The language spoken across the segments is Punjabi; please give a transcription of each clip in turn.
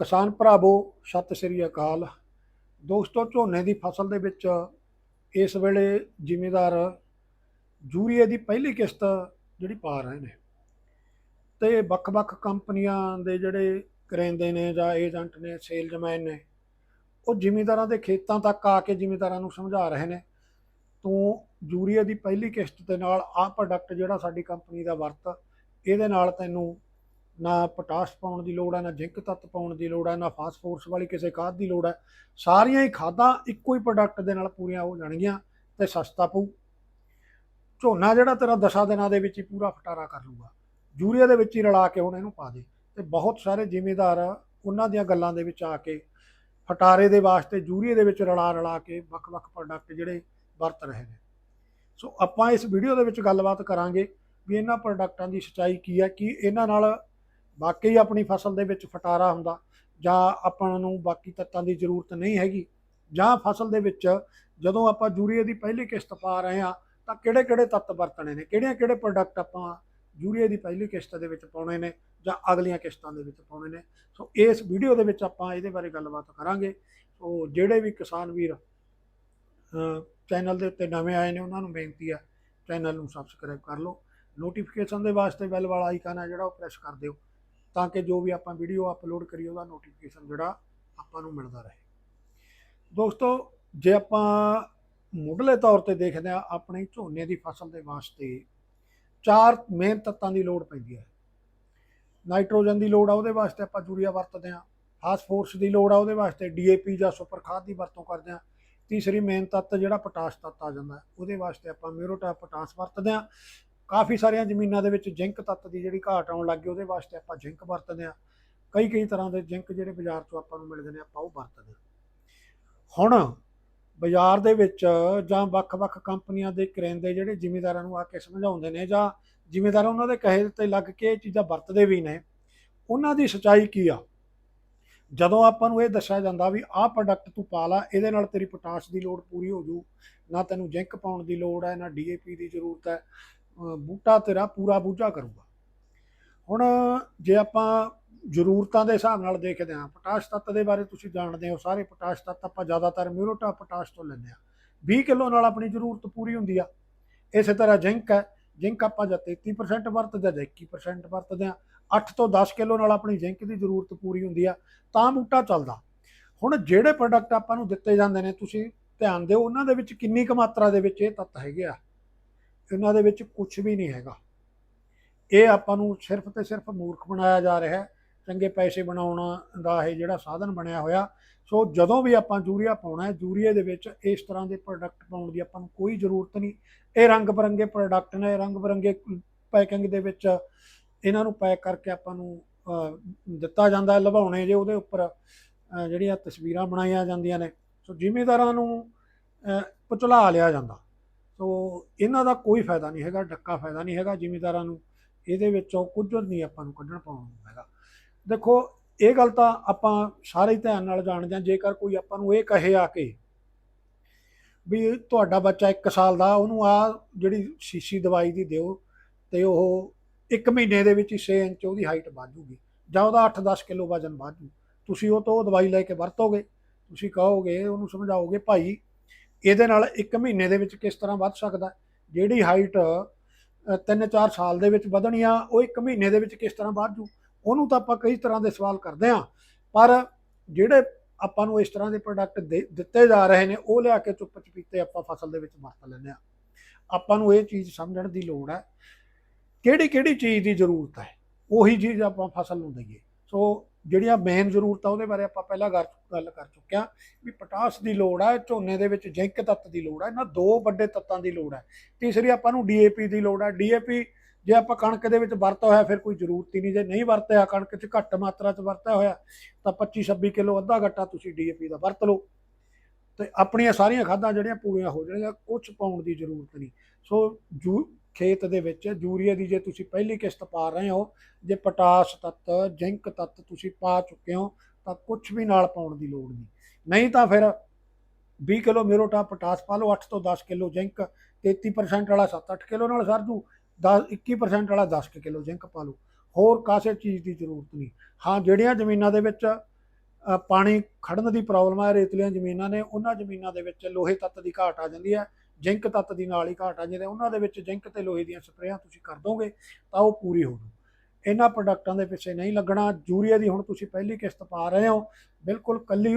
ਕਿਸਾਨ ਭਰਾਵੋ, ਸਤਿ ਸ੍ਰੀ ਅਕਾਲ। ਦੋਸਤੋ, ਝੋਨੇ ਦੀ ਫਸਲ ਦੇ ਵਿੱਚ ਇਸ ਵੇਲੇ ਜ਼ਿਮੀਦਾਰ ਯੂਰੀਏ ਦੀ ਪਹਿਲੀ ਕਿਸ਼ਤ ਜਿਹੜੀ ਪਾ ਰਹੇ ਨੇ। ਤੇ ਵੱਖ-ਵੱਖ ਕੰਪਨੀਆਂ ਦੇ ਜਿਹੜੇ ਕਰਿੰਦੇ ਨੇ ਜਾਂ ਏਜੰਟ ਨੇ, ਸੇਲਜ਼ਮੈਨ ਨੇ, ਉਹ ਜ਼ਿਮੀਦਾਰਾਂ ਦੇ ਖੇਤਾਂ ਤੱਕ ਆ ਕੇ ਜ਼ਿਮੀਦਾਰਾਂ ਨੂੰ ਸਮਝਾ ਰਹੇ ਨੇ। ਤੂੰ ਯੂਰੀਏ ਦੀ ਪਹਿਲੀ ਕਿਸ਼ਤ ਦੇ ਨਾਲ ਆਹ ਪ੍ਰੋਡਕਟ ਜਿਹੜਾ ਸਾਡੀ ਕੰਪਨੀ ਦਾ ਵਰਤ, ਇਹਦੇ ਨਾਲ ਤੈਨੂੰ ਨਾ ਪੋਟਾਸ਼ ਪਾਉਣ ਦੀ ਲੋੜ ਹੈ, ਨਾ ਜ਼ਿੰਕ ਤੱਤ ਪਾਉਣ ਦੀ ਲੋੜ ਹੈ, ਨਾ ਫਾਸਫੋਰਸ ਵਾਲੀ ਕਿਸੇ ਖਾਦ ਦੀ ਲੋੜ ਹੈ। ਸਾਰੀਆਂ ਹੀ ਖਾਦਾਂ ਇੱਕੋ ਹੀ ਪ੍ਰੋਡਕਟ ਦੇ ਨਾਲ ਪੂਰੀਆਂ ਹੋ ਜਾਣਗੀਆਂ ਤੇ ਸਸਤਾ ਪਊ। ਝੋਨਾ ਜਿਹੜਾ ਤੇਰਾ ਦਸਾਂ ਦਿਨਾਂ ਦੇ ਵਿੱਚ ਹੀ ਪੂਰਾ ਫਟਾਰਾ ਕਰ ਲੂਗਾ ਯੂਰੀਆ ਦੇ ਵਿੱਚ ਹੀ ਰਲਾ ਕੇ ਹੁਣ ਇਹਨੂੰ ਪਾ ਦੇ ਤੇ ਬਹੁਤ ਸਾਰੇ ਜ਼ਿਮੀਦਾਰ ਉਹਨਾਂ ਦੀਆਂ ਗੱਲਾਂ ਦੇ ਵਿੱਚ ਆ ਕੇ ਫਟਾਰੇ ਦੇ ਵਾਸਤੇ ਯੂਰੀਏ ਦੇ ਵਿੱਚ ਰਲਾ ਰਲਾ ਕੇ ਵੱਖ-ਵੱਖ ਪ੍ਰੋਡਕਟ ਜਿਹੜੇ ਵਰਤ ਰਹੇ ਨੇ। ਸੋ ਆਪਾਂ ਇਸ ਵੀਡੀਓ ਦੇ ਵਿੱਚ ਗੱਲਬਾਤ ਕਰਾਂਗੇ ਵੀ ਇਹਨਾਂ ਪ੍ਰੋਡਕਟਾਂ ਦੀ ਸੱਚਾਈ ਕੀ ਹੈ, ਕੀ ਇਹਨਾਂ ਨਾਲ ਵਾਕਈ ਆਪਣੀ ਫਸਲ ਦੇ ਵਿੱਚ ਫਟਾਰਾ ਹੁੰਦਾ, ਜਾਂ ਆਪਾਂ ਨੂੰ ਬਾਕੀ ਤੱਤਾਂ ਦੀ ਜ਼ਰੂਰਤ ਨਹੀਂ ਹੈਗੀ, ਜਾਂ ਫਸਲ ਦੇ ਵਿੱਚ ਜਦੋਂ ਆਪਾਂ ਯੂਰੀਆ ਦੀ ਪਹਿਲੀ ਕਿਸ਼ਤ ਪਾ ਰਹੇ ਹਾਂ, ਤਾਂ ਕਿਹੜੇ ਕਿਹੜੇ ਤੱਤ ਵਰਤਣੇ ਨੇ, ਕਿਹੜੀਆਂ ਕਿਹੜੇ ਪ੍ਰੋਡਕਟ ਆਪਾਂ ਯੂਰੀਆ ਦੀ ਪਹਿਲੀ ਕਿਸ਼ਤ ਦੇ ਵਿੱਚ ਪਾਉਣੇ ਨੇ, ਜਾਂ ਅਗਲੀਆਂ ਕਿਸ਼ਤਾਂ ਦੇ ਵਿੱਚ ਪਾਉਣੇ ਨੇ। ਸੋ ਇਸ ਵੀਡੀਓ ਦੇ ਵਿੱਚ ਆਪਾਂ ਇਹਦੇ ਬਾਰੇ ਗੱਲਬਾਤ ਕਰਾਂਗੇ। ਸੋ ਜਿਹੜੇ ਵੀ ਕਿਸਾਨ ਵੀਰ ਚੈਨਲ ਦੇ ਉੱਤੇ ਨਵੇਂ ਆਏ ਨੇ, ਉਹਨਾਂ ਨੂੰ ਬੇਨਤੀ ਆ ਚੈਨਲ ਨੂੰ ਸਬਸਕ੍ਰਾਈਬ ਕਰ ਲਓ। ਨੋਟੀਫਿਕੇਸ਼ਨ ਦੇ ਵਾਸਤੇ ਬੈਲ ਵਾਲਾ ਆਈਕਨ ਹੈ ਜਿਹੜਾ, ਉਹ ਪ੍ਰੈਸ ਕਰ ਦਿਓ। ਤਾਂ ਕਿ ਜੋ ਵੀ ਆਪਾਂ ਵੀਡੀਓ ਅਪਲੋਡ ਕਰੀਏ, ਉਹਦਾ ਨੋਟੀਫਿਕੇਸ਼ਨ ਜਿਹੜਾ ਆਪਾਂ ਨੂੰ ਮਿਲਦਾ ਰਹੇ। ਦੋਸਤੋ, ਜੇ ਆਪਾਂ ਮੁੱਢਲੇ ਤੌਰ ਤੇ ਦੇਖਦੇ ਆ ਆਪਣੇ ਝੋਨੇ ਦੀ ਫਸਲ ਦੇ ਵਾਸਤੇ ਚਾਰ ਮੇਨ ਤੱਤਾਂ ਦੀ ਲੋੜ ਪੈਂਦੀ ਹੈ। ਨਾਈਟ੍ਰੋਜਨ ਦੀ ਲੋੜ ਆ, ਉਹਦੇ ਵਾਸਤੇ ਆਪਾਂ ਯੂਰੀਆ ਵਰਤਦੇ ਆ ਫਾਸਫੋਰਸ ਦੀ ਲੋੜ ਆ, ਉਹਦੇ ਵਾਸਤੇ ਡੀਏਪੀ ਜਾਂ ਸੁਪਰ ਖਾਦ ਦੀ ਵਰਤੋਂ ਕਰਦੇ ਆ ਤੀਸਰੀ ਮੇਨ ਤੱਤ ਜਿਹੜਾ ਪੋਟਾਸ਼ ਤੱਤ ਆ ਜਾਂਦਾ, ਉਹਦੇ ਵਾਸਤੇ ਆਪਾਂ ਮਿਊਰੋਟਾ ਪੋਟਾਸ਼ ਵਰਤਦੇ ਆ ਕਾਫੀ ਸਾਰੀਆਂ ਜ਼ਮੀਨਾਂ ਦੇ ਵਿੱਚ ਜ਼ਿੰਕ ਤੱਤ ਦੀ ਜਿਹੜੀ ਘਾਟ ਆਉਣ ਲੱਗ ਗਈ, ਉਹਦੇ ਵਾਸਤੇ ਆਪਾਂ ਜ਼ਿੰਕ ਵਰਤਦੇ ਆ ਕਈ ਕਈ ਤਰ੍ਹਾਂ ਦੇ ਜ਼ਿੰਕ ਜਿਹੜੇ ਬਾਜ਼ਾਰ 'ਚੋਂ ਆਪਾਂ ਨੂੰ ਮਿਲਦੇ ਨੇ, ਆਪਾਂ ਉਹ ਵਰਤਦੇ ਆ ਹੁਣ ਬਾਜ਼ਾਰ ਦੇ ਵਿੱਚ ਜਾਂ ਵੱਖ-ਵੱਖ ਕੰਪਨੀਆਂ ਦੇ ਕਰਿੰਦੇ ਜਿਹੜੇ ਜ਼ਿਮੀਦਾਰਾਂ ਨੂੰ ਆ ਕੇ ਸਮਝਾਉਂਦੇ ਨੇ ਜਾਂ ਜ਼ਿਮੀਦਾਰ ਉਹਨਾਂ ਦੇ ਕਹੇ ਤੇ ਲੱਗ ਕੇ ਇਹ ਚੀਜ਼ਾਂ ਵਰਤਦੇ ਵੀ ਨੇ, ਉਹਨਾਂ ਦੀ ਸਚਾਈ ਕੀ ਆ? ਜਦੋਂ ਆਪਾਂ ਨੂੰ ਇਹ ਦੱਸਿਆ ਜਾਂਦਾ ਵੀ ਆਹ ਪ੍ਰੋਡਕਟ ਤੂੰ ਪਾ ਲਾ, ਇਹਦੇ ਨਾਲ ਤੇਰੀ ਪੋਟਾਸ਼ ਦੀ ਲੋੜ ਪੂਰੀ ਹੋ ਜੂ, ਨਾ ਤੈਨੂੰ ਜ਼ਿੰਕ ਪਾਉਣ ਦੀ ਲੋੜ ਹੈ, ਨਾ ਡੀਏਪੀ ਦੀ ਜ਼ਰੂਰਤ ਹੈ ਬੂਟਾ ਤੇਰਾ ਪੂਰਾ ਬੂਝਾ ਕਰੂਗਾ। ਹੁਣ ਜੇ ਆਪਾਂ ਜ਼ਰੂਰਤਾਂ ਦੇ ਹਿਸਾਬ ਨਾਲ ਦੇਖਦੇ ਹਾਂ, ਪੋਟਾਸ਼ ਤੱਤ ਦੇ ਬਾਰੇ ਤੁਸੀਂ ਜਾਣਦੇ ਹੋ ਸਾਰੇ, ਪੋਟਾਸ਼ ਤੱਤ ਆਪਾਂ ਜ਼ਿਆਦਾਤਰ ਮਿਊਰੋਟਾ ਪੋਟਾਸ਼ ਤੋਂ ਲੈਂਦੇ ਆ 20 ਕਿਲੋ ਨਾਲ ਆਪਣੀ ਜ਼ਰੂਰਤ ਪੂਰੀ ਹੁੰਦੀ ਆ। ਇਸੇ ਤਰ੍ਹਾਂ ਜ਼ਿੰਕ ਹੈ, ਜ਼ਿੰਕ ਆਪਾਂ ਜਾਂ 33% ਵਰਤਦੇ ਆ ਜਾਂ 21% ਵਰਤਦੇ ਆ 8 ਤੋਂ 10 ਕਿਲੋ ਨਾਲ ਆਪਣੀ ਜ਼ਿੰਕ ਦੀ ਜ਼ਰੂਰਤ ਪੂਰੀ ਹੁੰਦੀ ਆ, ਤਾਂ ਬੂਟਾ ਚੱਲਦਾ। ਹੁਣ ਜਿਹੜੇ ਪ੍ਰੋਡਕਟ ਆਪਾਂ ਨੂੰ ਦਿੱਤੇ ਜਾਂਦੇ ਨੇ, ਤੁਸੀਂ ਧਿਆਨ ਦਿਓ, ਉਹਨਾਂ ਦੇ ਵਿੱਚ ਕਿੰਨੀ ਕੁ ਮਾਤਰਾ ਦੇ ਵਿੱਚ ਇਹ ਤੱਤ ਹੈਗੇ ਆ। ਇਹਨਾਂ ਦੇ ਵਿੱਚ ਕੁਝ ਵੀ ਨਹੀਂ ਹੈਗਾ। ਇਹ ਆਪਾਂ ਨੂੰ ਸਿਰਫ ਤੇ ਸਿਰਫ ਮੂਰਖ ਬਣਾਇਆ ਜਾ ਰਿਹਾ ਹੈ ਚੰਗੇ ਪੈਸੇ ਬਣਾਉਣ ਦਾ ਇਹ ਜਿਹੜਾ ਸਾਧਨ ਬਣਿਆ ਹੋਇਆ। ਸੋ ਜਦੋਂ ਵੀ ਆਪਾਂ ਯੂਰੀਆ ਪਾਉਣਾ ਹੈ ਯੂਰੀਆ ਦੇ ਵਿੱਚ ਇਸ ਤਰ੍ਹਾਂ ਦੇ ਪ੍ਰੋਡਕਟ ਪਾਉਣ ਦੀ ਆਪਾਂ ਨੂੰ ਕੋਈ ਜ਼ਰੂਰਤ ਨਹੀਂ। ਇਹ ਰੰਗ ਬਰੰਗੇ ਪ੍ਰੋਡਕਟ ਨੇ ਰੰਗ ਬਰੰਗੇ ਪੈਕਿੰਗ ਦੇ ਵਿੱਚ ਇਹਨਾਂ ਨੂੰ ਪੈਕ ਕਰਕੇ ਆਪਾਂ ਨੂੰ ਦਿੱਤਾ ਜਾਂਦਾ ਹੈ ਲਵਾਉਣੇ ਜੇ ਉਹਦੇ ਉੱਪਰ ਜਿਹੜੀਆਂ ਤਸਵੀਰਾਂ ਬਣਾਈਆਂ ਜਾਂਦੀਆਂ ਨੇ। ਸੋ ਜ਼ਿਮੀਦਾਰਾਂ ਨੂੰ ਅਹ, ਪੁਚਲਾ ਲਿਆ ਜਾਂਦਾ। ਸੋ ਇਹਨਾਂ ਦਾ ਕੋਈ ਫਾਇਦਾ ਨਹੀਂ ਹੈਗਾ, ਡੱਕਾ ਫਾਇਦਾ ਨਹੀਂ ਹੈਗਾ ਜ਼ਿਮੀਦਾਰਾਂ ਨੂੰ। ਇਹਦੇ ਵਿੱਚੋਂ ਕੁਝ ਨਹੀਂ ਆਪਾਂ ਨੂੰ ਕੱਢਣ ਪਾਉਣ ਹੈਗਾ। ਦੇਖੋ, ਇਹ ਗੱਲ ਤਾਂ ਆਪਾਂ ਸਾਰੇ ਹੀ ਧਿਆਨ ਨਾਲ ਜਾਣਦੇ ਹਾਂ, ਜੇਕਰ ਕੋਈ ਆਪਾਂ ਨੂੰ ਇਹ ਕਹੇ ਆ ਕੇ ਵੀ ਤੁਹਾਡਾ ਬੱਚਾ 1 ਸਾਲ ਦਾ, ਉਹਨੂੰ ਆ ਜਿਹੜੀ ਸ਼ੀਸ਼ੀ ਦਵਾਈ ਦੀ ਦਿਓ ਤੇ ਉਹ 1 ਮਹੀਨੇ ਦੇ ਵਿੱਚ ਹੀ 6 ਇੰਚ ਉਹਦੀ ਹਾਈਟ ਵੱਧ ਜਾਂ ਉਹਦਾ 8-10 ਕਿਲੋ ਵਜ਼ਨ ਵੱਧ ਤੁਸੀਂ ਉਹ ਤੋਂ ਉਹ ਦਵਾਈ ਲੈ ਕੇ ਵਰਤੋਗੇ, ਤੁਸੀਂ ਕਹੋਗੇ, ਉਹਨੂੰ ਸਮਝਾਓਗੇ, ਭਾਈ ਇਹਦੇ ਨਾਲ 1 ਮਹੀਨੇ ਦੇ ਵਿੱਚ ਕਿਸ ਤਰ੍ਹਾਂ ਵੱਧ ਸਕਦਾ ਜਿਹੜੀ ਹਾਈਟ 3-4 ਸਾਲ ਦੇ ਵਿੱਚ ਵਧਣੀ ਆ, ਉਹ 1 ਮਹੀਨੇ ਦੇ ਵਿੱਚ ਕਿਸ ਤਰ੍ਹਾਂ ਵੱਧ ਜੂ? ਉਹਨੂੰ ਤਾਂ ਆਪਾਂ ਕਈ ਤਰ੍ਹਾਂ ਦੇ ਸਵਾਲ ਕਰਦੇ ਹਾਂ। ਪਰ ਜਿਹੜੇ ਆਪਾਂ ਨੂੰ ਇਸ ਤਰ੍ਹਾਂ ਦੇ ਪ੍ਰੋਡਕਟ ਦਿੱਤੇ ਜਾ ਰਹੇ ਨੇ, ਉਹ ਲਿਆ ਕੇ ਚੁੱਪ ਚਪੀਤੇ ਆਪਾਂ ਫਸਲ ਦੇ ਵਿੱਚ ਵਰਤ ਲੈਂਦੇ ਆ ਆਪਾਂ ਨੂੰ ਇਹ ਚੀਜ਼ ਸਮਝਣ ਦੀ ਲੋੜ ਹੈ ਕਿਹੜੀ ਕਿਹੜੀ ਚੀਜ਼ ਦੀ ਜ਼ਰੂਰਤ ਹੈ? ਉਹੀ ਚੀਜ਼ ਆਪਾਂ ਫਸਲ ਨੂੰ ਦਈਏ। ਸੋ ਜਿਹੜੀਆਂ ਮੇਨ ਜ਼ਰੂਰਤਾਂ ਉਹਦੇ ਬਾਰੇ ਆਪਾਂ ਪਹਿਲਾਂ ਗੱਲ ਗੱਲ ਕਰ ਚੁੱਕੇ ਹਾਂ ਵੀ ਪੋਟਾਸ਼ ਦੀ ਲੋੜ ਹੈ ਝੋਨੇ ਦੇ ਵਿੱਚ ਜ਼ਿੰਕ ਤੱਤ ਦੀ ਲੋੜ ਹੈ ਇਹਨਾਂ ਦੋ ਵੱਡੇ ਤੱਤਾਂ ਦੀ ਲੋੜ ਹੈ ਤੀਸਰੀ ਆਪਾਂ ਨੂੰ ਡੀਏਪੀ ਦੀ ਲੋੜ ਹੈ ਡੀਏਪੀ ਜੇ ਆਪਾਂ ਕਣਕ ਦੇ ਵਿੱਚ ਵਰਤਿਆ ਹੋਇਆ, ਫਿਰ ਕੋਈ ਜ਼ਰੂਰਤ ਹੀ ਨਹੀਂ। ਜੇ ਨਹੀਂ ਵਰਤਿਆ, ਕਣਕ 'ਚ ਘੱਟ ਮਾਤਰਾ 'ਚ ਵਰਤਿਆ ਹੋਇਆ, ਤਾਂ 25 26 ਕਿਲੋ ਅੱਧਾ ਗੱਟਾ ਤੁਸੀਂ ਡੀਏਪੀ ਦਾ ਵਰਤ ਲਓ। ਤੇ ਆਪਣੀਆਂ ਸਾਰੀਆਂ ਖਾਦਾਂ ਜਿਹੜੀਆਂ ਪੂਰੀਆਂ ਹੋ ਜਾਣਗੀਆਂ ਕੁਝ ਪਾਉਣ ਦੀ ਜ਼ਰੂਰਤ ਨਹੀਂ। ਸੋ ਜੂ ਖੇਤ ਦੇ ਵਿੱਚ ਯੂਰੀਆ ਦੀ ਜੇ ਤੁਸੀਂ ਪਹਿਲੀ ਕਿਸ਼ਤ ਪਾ ਰਹੇ ਹੋ, ਜੇ ਪੋਟਾਸ਼ ਤੱਤ, ਜ਼ਿੰਕ ਤੱਤ ਤੁਸੀਂ ਪਾ ਚੁੱਕੇ ਹੋ, ਤਾਂ ਕੁਝ ਵੀ ਨਾਲ ਪਾਉਣ ਦੀ ਲੋੜ ਨਹੀਂ। ਨਹੀਂ ਤਾਂ ਫਿਰ 20 ਕਿਲੋ ਮੇਰੋਟਾ ਪੋਟਾਸ਼ ਪਾ ਲਓ 8 ਤੋਂ 10 ਕਿਲੋ ਜ਼ਿੰਕ 33% ਵਾਲਾ 7-8 ਕਿਲੋ ਨਾਲ ਸਰ ਜੂ 10 21% ਵਾਲਾ 10 ਕਿਲੋ ਜ਼ਿੰਕ ਪਾ ਲਓ। ਹੋਰ ਕਾਸੇ ਚੀਜ਼ ਦੀ ਜ਼ਰੂਰਤ ਨਹੀਂ। ਹਾਂ, ਜਿਹੜੀਆਂ ਜ਼ਮੀਨਾਂ ਦੇ ਵਿੱਚ ਪਾਣੀ ਖੜਨ ਦੀ ਪ੍ਰੋਬਲਮ ਹੈ ਰੇਤਲੀਆਂ ਜ਼ਮੀਨਾਂ ਨੇ, ਉਹਨਾਂ ਜ਼ਮੀਨਾਂ ਦੇ ਵਿੱਚ ਲੋਹੇ ਤੱਤ ਦੀ ਘਾਟ ਆ ਜਾਂਦੀ ਹੈ। ਜ਼ਿੰਕ ਤੱਤ ਦੀ ਨਾਲ ਹੀ ਘਾਟ ਆ ਜਾਂਦੀ ਉਹਨਾਂ ਦੇ ਵਿੱਚ ਜ਼ਿੰਕ ਤੇ ਲੋਹੇ ਦੀਆਂ ਸਪਰੇਆਂ ਤੁਸੀਂ ਕਰ ਦੋਗੇ ਤਾਂ ਉਹ ਪੂਰੀ ਹੋ ਜੂ ਇਹਨਾਂ ਪ੍ਰੋਡਕਟਾਂ ਦੇ ਪਿੱਛੇ ਨਹੀਂ ਲੱਗਣਾ। ਯੂਰੀਆ ਦੀ ਹੁਣ ਤੁਸੀਂ ਪਹਿਲੀ ਕਿਸ਼ਤ ਪਾ ਰਹੇ ਹੋ। ਬਿਲਕੁਲ ਕੱਲੀ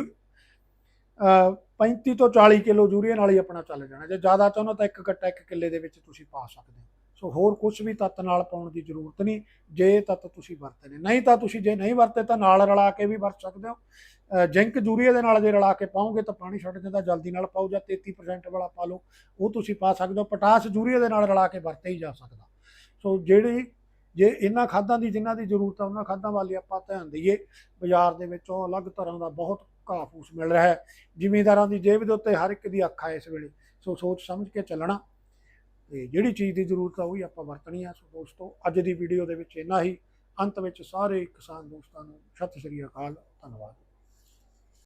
ਅ, 35 ਤੋਂ 40 ਕਿਲੋ ਯੂਰੀਆ ਨਾਲ ਹੀ ਆਪਣਾ ਚੱਲ ਜਾਣਾ। ਜੇ ਜ਼ਿਆਦਾ ਚਾਹੁੰਦੇ ਤਾਂ ਇੱਕ ਗੱਟਾ ਇੱਕ ਕਿੱਲੇ ਦੇ ਵਿੱਚ ਤੁਸੀਂ ਪਾ ਸਕਦੇ ਹੋ। ਸੋ ਹੋਰ ਕੁਝ ਵੀ ਤੱਤ ਨਾਲ ਪਾਉਣ ਦੀ ਜ਼ਰੂਰਤ ਨਹੀਂ। ਜੇ ਇਹ ਤੱਤ ਤੁਸੀਂ ਵਰਤੇ ਨੇ। ਨਹੀਂ ਤਾਂ ਤੁਸੀਂ ਜੇ ਨਹੀਂ ਵਰਤੇ ਤਾਂ ਨਾਲ ਰਲਾ ਕੇ ਵੀ ਵਰਤ ਸਕਦੇ ਹੋ। ਜ਼ਿੰਕ ਯੂਰੀਆ ਦੇ ਨਾਲ ਜੇ ਰਲਾ ਕੇ ਪਾਓਗੇ ਤਾਂ ਪਾਣੀ ਛੱਡ ਜਾਂਦਾ ਜਲਦੀ ਨਾਲ ਪਾਓ ਜਾਂ 33% ਵਾਲਾ ਪਾ ਲਓ। ਉਹ ਤੁਸੀਂ ਪਾ ਸਕਦੇ ਹੋ। ਪੋਟਾਸ ਯੂਰੀਆ ਦੇ ਨਾਲ ਰਲਾ ਕੇ ਵਰਤੇ ਹੀ ਜਾ ਸਕਦਾ। ਸੋ ਜਿਹੜੀ ਜੇ ਇਹਨਾਂ ਖਾਦਾਂ ਦੀ ਜਿਨ੍ਹਾਂ ਦੀ ਜ਼ਰੂਰਤ ਆ, ਉਹਨਾਂ ਖਾਦਾਂ ਵੱਲ ਆਪਾਂ ਧਿਆਨ ਦਈਏ। ਬਾਜ਼ਾਰ ਦੇ ਵਿੱਚੋਂ ਅਲੱਗ ਤਰ੍ਹਾਂ ਦਾ ਬਹੁਤ ਘਾਹ ਫੂਸ ਮਿਲ ਰਿਹਾ ਹੈ। ਜ਼ਿਮੀਂਦਾਰਾਂ ਦੀ ਜੇਬ ਦੇ ਉੱਤੇ ਹਰ ਇੱਕ ਦੀ ਅੱਖ ਹੈ ਇਸ ਵੇਲੇ। ਸੋ ਸੋਚ ਸਮਝ ਕੇ ਚੱਲਣਾ। ਤੇ ਜਿਹੜੀ ਚੀਜ਼ ਦੀ ਜ਼ਰੂਰਤ ਆ, ਉਹ ਹੀ ਆਪਾਂ ਵਰਤਣੀ ਆ। ਸੋ ਦੋਸਤੋ, ਅੱਜ ਦੀ ਵੀਡੀਓ ਦੇ ਵਿੱਚ ਇੰਨਾ ਹੀ। ਅੰਤ ਵਿੱਚ ਸਾਰੇ ਕਿਸਾਨ ਦੋਸਤਾਂ ਨੂੰ ਸਤਿ ਸ੍ਰੀ ਅਕਾਲ, ਧੰਨਵਾਦ।